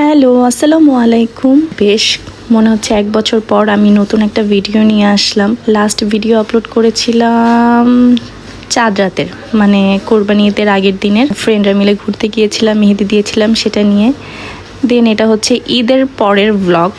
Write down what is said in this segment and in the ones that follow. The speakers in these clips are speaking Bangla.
হ্যালো, আসসালামু আলাইকুম। বেশ, মনে হচ্ছে এক বছর পর আমি নতুন একটা ভিডিও নিয়ে আসলাম। লাস্ট ভিডিও আপলোড করেছিলাম চাঁদ রাতের মানে কোরবানি ঈদের আগের দিনের। ফ্রেন্ডরা মিলে ঘুরতে গিয়েছিলাম, মেহেদি দিয়েছিলাম সেটা নিয়ে। দেন এটা হচ্ছে ঈদের পরের ব্লগ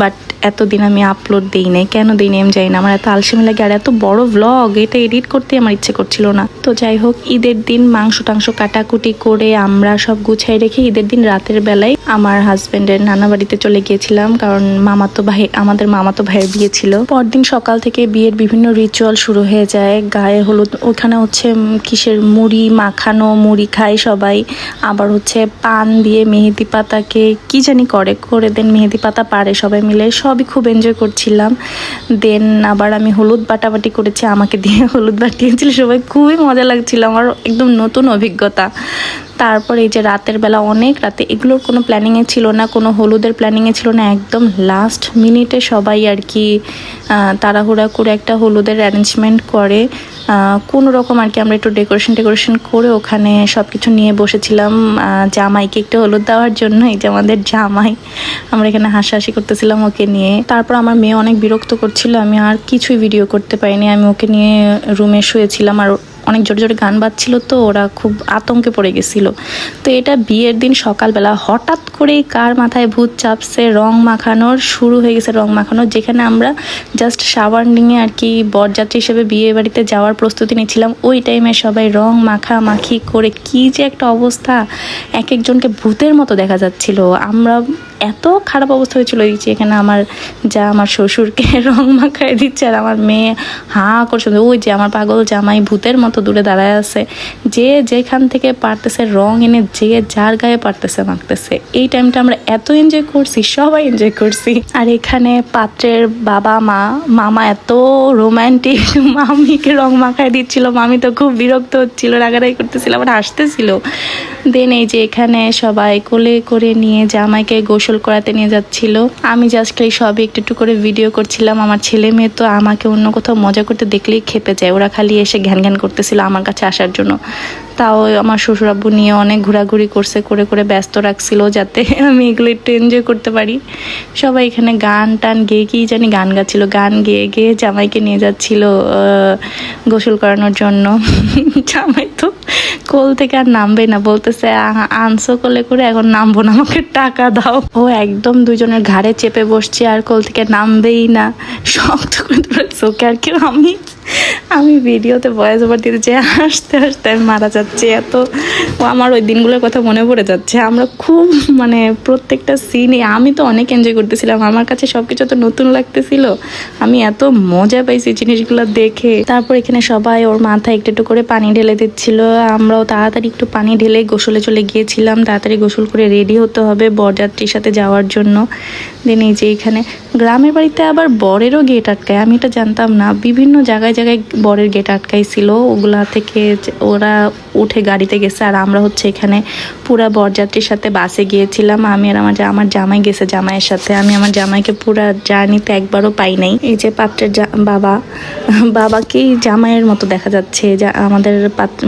বাট এতদিন আমি আপলোড দিই নাই, কেন দিই নাই আমি জানি না। আমার এত আলসেমি লাগে, আর এত বড় ব্লগ এটা এডিট করতে আমার ইচ্ছে করছিল না। তো যাই হোক, ঈদের দিন মাংস টাংস কাটাকুটি করে আমরা সব গুছাই রেখে ঈদের দিন রাতের বেলায় আমার হাজবেন্ডের নানা বাড়িতে চলে গিয়েছিলাম, কারণ মামাতো ভাই, আমাদের মামাতো ভাইয়ের বিয়ে ছিল। পরদিন সকাল থেকে বিয়ের বিভিন্ন রিচুয়াল শুরু হয়ে যায়। গায়ে হলুদ, ওখানে হচ্ছে কিসের মুড়ি, মাখানো মুড়ি খায় সবাই। আবার হচ্ছে পান দিয়ে মেহেদি পাতাকে, কি জানি করে করে দেন মেহেদি পাতা পারে সবাই মিলে। সবই খুব এনজয় করছিলাম। দেন আবার আমি হলুদ বাটাবাটি করেছি, আমাকে দিয়ে হলুদ বাটিয়েছিল, সবাই খুবই মজা লাগছিল, আমার একদম নতুন অভিজ্ঞতা। তারপর এই যে রাতের বেলা অনেক রাতে, এগুলোর কোনো প্ল্যানিংয়ে ছিল না, কোনো হলুদের প্ল্যানিংয়ে ছিল না, একদম লাস্ট মিনিটে সবাই আর কি তাড়াহুড়া করে একটা হলুদের অ্যারেঞ্জমেন্ট করে কোনো রকম আর কি আমরা একটু ডেকোরেশন টেকোরেশন করে ওখানে সব কিছু নিয়ে বসেছিলাম। জামাইকে একটু হলুদ দেওয়ার জন্য, এই যে আমাদের জামাই, আমরা এখানে হাসাহাসি করতেছিলাম ওকে নিয়ে। তারপর আমার মেয়ে অনেক বিরক্ত করছিল, আমি আর কিছুই ভিডিও করতে পারিনি। আমি ওকে নিয়ে রুমে শুয়েছিলাম আর অনেক জোরে জোরে গান বাজছিল তো, ওরা খুব আতঙ্কে পড়ে গেছিল। তো এটা বিয়ের দিন সকালবেলা হঠাৎ করেই কার মাথায় ভূত চাপছে, রং মাখানোর শুরু হয়ে গেছে রং মাখানোর, যেখানে আমরা জাস্ট শাওয়ার নিয়ে আর কি বরযাত্রী হিসেবে বিয়ে বাড়িতে যাওয়ার প্রস্তুতি নিচ্ছিলাম। ওই টাইমে সবাই রং মাখা মাখি করে, কি যে একটা অবস্থা। এক একজনকে ভূতের মতো দেখা যাচ্ছিল। আমরা এত খারাপ অবস্থা হয়েছিল এই যে এখানে আমার যা আমার শ্বশুরকে রং মাখায় দিচ্ছে আর আমার মেয়ে হাঁ করছে। ওই যে আমার পাগল জামাই ভূতের মতো দূরে দাঁড়ায় আছে। যে যেখান থেকে পারতেছে রং এনে যে যার গায়ে পারতেছে মাখতেছে। এই টাইমটা আমরা এত এনজয় করছি, সবাই এনজয় করছি। আর এখানে পাত্রের বাবা, মা, মামা এত রোমান্টিক মামিকে রং মাখায় দিচ্ছিল। মামি তো খুব বিরক্ত হচ্ছিল, রাগারাগি করতেছিল, আবার হাসতেছিল। দেন এই যে এখানে সবাই কোলে করে নিয়ে জামাইকে গোসল করাতে নিয়ে যাচ্ছিল। আমি জাস্ট এই সবই একটু একটু করে ভিডিও করছিলাম আমার ছেলে মেয়ে, তো আমাকে অন্য কোথাও মজা করতে দেখলেই খেপে যায়। ওরা খালি এসে ঘ্যান ঘ্যান করতেছিল আমার কাছে আসার জন্য। তাও আমার শ্বশুর আব্বু নিয়ে অনেক ঘোরাঘুরি করছে, করে করে ব্যস্ত রাখছিল যাতে আমি এগুলো একটু এনজয় করতে পারি। সবাই এখানে গান টান গেয়ে কি জানি গান গাচ্ছিল, গান গেয়ে গেয়ে জামাইকে নিয়ে যাচ্ছিল গোসল করানোর জন্য। জামাই তো কোল থেকে আর নামবে না, বলতেছে আনসো কোলে করে, এখন নামবো না, আমাকে টাকা দাও। একদম দুজনের ঘাড়ে চেপে বসছে আর কোল থেকে নামবেই না। শক্ত করে ওকে আর কেউ আমি আমি ভিডিওতে ভয়েস ওভার দিতে চাই হাসতে হাসতে আমি মারা যাচ্ছে। এত আমার ওই দিনগুলোর কথা মনে পড়ে যাচ্ছে। আমরা খুব মানে প্রত্যেকটা সিনে আমি তো অনেক এনজয় করতেছিলাম। আমার কাছে সব কিছু তো নতুন লাগতেছিল। আমি এত মজা পাইছি জিনিসগুলো দেখে। তারপর এখানে সবাই ওর মাথায় একটু একটু করে পানি ঢেলে দিচ্ছিল। আমরাও তাড়াতাড়ি একটু পানি ঢেলে গোসলে চলে গিয়েছিলাম। তাড়াতাড়ি গোসল করে রেডি হতে হবে বরযাত্রীর সাথে যাওয়ার জন্য। দেন এই যে এখানে, গ্রামের বাড়িতে আবার বরেরও গেট আটকায়। আমি এটা জানতাম না। বিভিন্ন জায়গায় জায়গায় বরের গেট আটকাইছিল, ওগুলা থেকে ওরা উঠে গাড়িতে গেছে আর আমরা হচ্ছে এখানে পুরা বরযাত্রীর সাথে বাসে গিয়েছিলাম। আমি আর আমার আমার জামাই গেছে জামাইয়ের সাথে। আমি আমার জামাইকে পুরা জার্নিতে একবারও পাই নাই। এই যে পাত্রের বাবা, বাবাকেই জামাইয়ের মতো দেখা যাচ্ছে। যা আমাদের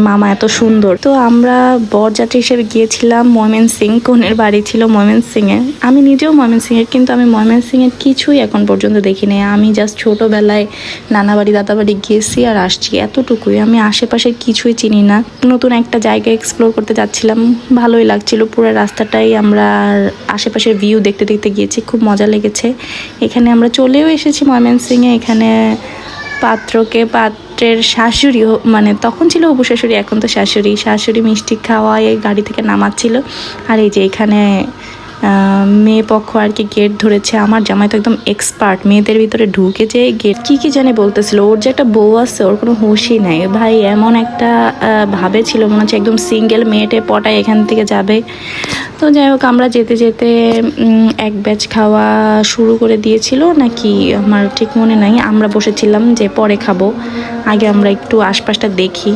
মামা এত সুন্দর। তো আমরা বরযাত্রী হিসেবে গিয়েছিলাম। ময়মেন সিং কনের বাড়ি ছিল ময়মেন সিং এ। আমি নিজেও ময়মেন সিং এর, কিন্তু আমি ময়মেন সিং এর কিছুই এখন পর্যন্ত দেখিনি। আমি জাস্ট ছোটবেলায় নানা বাড়ি, দাদা বাড়ি গেছি আর আসছি। এতটুকুই। আমি আশেপাশের কিছুই চিনি না। নতুন একটা জায়গা এক্সপ্লোর করতে যাচ্ছিলাম। ভালোই লাগছিল। পুরো রাস্তাটাই আমরা আশেপাশের ভিউ দেখতে দেখতে গিয়েছি। খুব মজা লেগেছে। এখানে আমরা চলেও এসেছি ময়মনসিংহে। এখানে পাত্রকে, পাত্রের শাশুড়ি মানে তখন ছিল অপু শাশুড়ি, এখন তো শাশুড়ি। শাশুড়ি মিষ্টি খাওয়ায়, গাড়ি থেকে নামাচ্ছিল। আর এই যে এখানে মেয়ে পক্ষ আর কি গেট ধরেছে। আমার জামাই তো একদম এক্সপার্ট মেয়েদের ভিতরে ঢুকে যে গেট কি কি জানে বলতেছিল। ওর যে একটা বউ আছে, ওর কোনো হুঁশই নাই। ভাই, এমন একটা ভাবে ছিল মনে হচ্ছে একদম সিঙ্গেল মেয়েটে পটায় এখান থেকে যাবে। তো যাই হোক, আমরা যেতে যেতে এক ব্যাচ খাওয়া শুরু করে দিয়েছিল। নাকি আমার ঠিক মনে নাই। আমরা বসেছিলাম যে পরে খাব। আগে আমরা একটু আশপাশটা দেখি।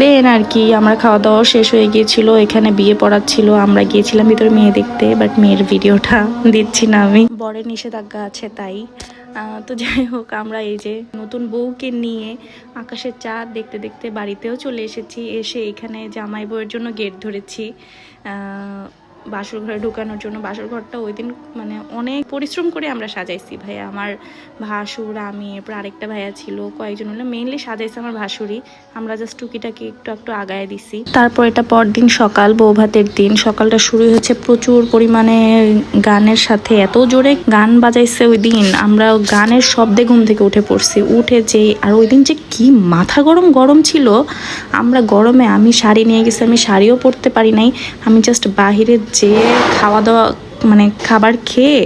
দেন আর কি, আমরা খাওয়া দাওয়া শেষ হয়ে গিয়েছিল, এখানে বিয়ে পড়াচ্ছিল, আমরা গিয়েছিলাম ভিতরে মেয়ে দেখতে বাট মেয়ের ভিডিওটা দিচ্ছি না আমি। বরের নিষেধাজ্ঞা আছে তাই। তো যাই হোক, আমরা এই যে নতুন বউকে নিয়ে আকাশের চাঁদ দেখতে দেখতে বাড়িতেও চলে এসেছি, এসে এখানে জামাই বউয়ের জন্য গেট ধরেছি। বাসর ঘরে ঢুকানোর জন্য বাসর ঘরটা ওই দিন মানে অনেক পরিশ্রম করে আমরা সাজাইছি ভাইয়া। আমার ভাসুর, আমি, এরপর আরেকটা ভাইয়া ছিল, কয়েকজন হলো মেইনলি সাজাইছে আমার ভাসুরই। আমরা জাস্ট টুকিটাকে একটু একটু আগায় দিছি। তারপর এটা পরদিন সকাল, বৌভাতের দিন। সকালটা শুরু হয়েছে প্রচুর পরিমাণে গানের সাথে। এত জোরে গান বাজাইছে ওই দিন। আমরা গানের শব্দে ঘুম থেকে উঠে পড়ছি। উঠে যে আর ওই দিন যে কি মাথা গরম গরম ছিল। আমরা গরমে আমি শাড়ি নিয়ে গেছি, আমি শাড়িও পরতে পারি নাই। আমি জাস্ট বাহিরে যে খাওয়া দাওয়া মানে খাবার খেয়ে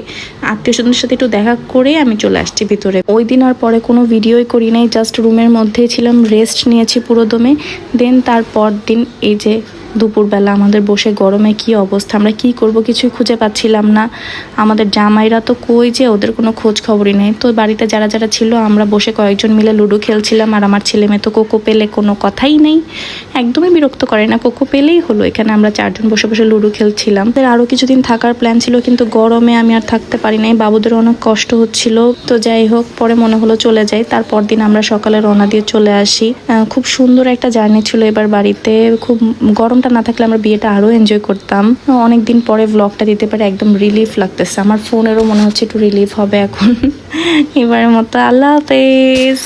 আত্মীয় স্বজনের সাথে একটু দেখা করে আমি চলে আসছি ভিতরে। ওই দিন আর পরে কোনো ভিডিওই করি নাই জাস্ট রুমের মধ্যেই ছিলাম রেস্ট নিয়েছি পুরো দমে। দেন তারপর দিন এই যে দুপুরবেলা আমাদের বসে গরমে কি অবস্থা, আমরা কি করব কিছুই খুঁজে পাচ্ছিলাম না। আমাদের জামাইরা তো কই যে ওদের কোনো খোঁজ খবরই নেই। তো বাড়িতে যারা যারা ছিল, আমরা বসে কয়েকজন মিলে লুডো খেলছিলাম আর আমার ছেলে মেয়ে তো কোকো পেলে কোনো কথাই নেই। একদমই বিরক্ত করে না, কোকো পেলেই হলো। এখানে আমরা চারজন বসে বসে লুডো খেলছিলাম। আরও কিছুদিন থাকার প্ল্যান ছিল, কিন্তু গরমে আমি আর থাকতে পারি নাই। বাবুদের অনেক কষ্ট হচ্ছিল। তো যাই হোক, পরে মনে হলো চলে যাই। তারপর দিন আমরা সকালে রওনা দিয়ে চলে আসি। খুব সুন্দর একটা জার্নি ছিল এবার বাড়িতে। খুব গরমটা না থাকলে আমরা বিয়েটা আরও এনজয় করতাম। অনেক দিন পরে ব্লগটা দিতে পারে একদম রিলিফ লাগতেছে। আমার ফোনেরও মনে হচ্ছে একটু রিলিফ হবে এখন। এবারের মতো আল্লাহ হাফেজ।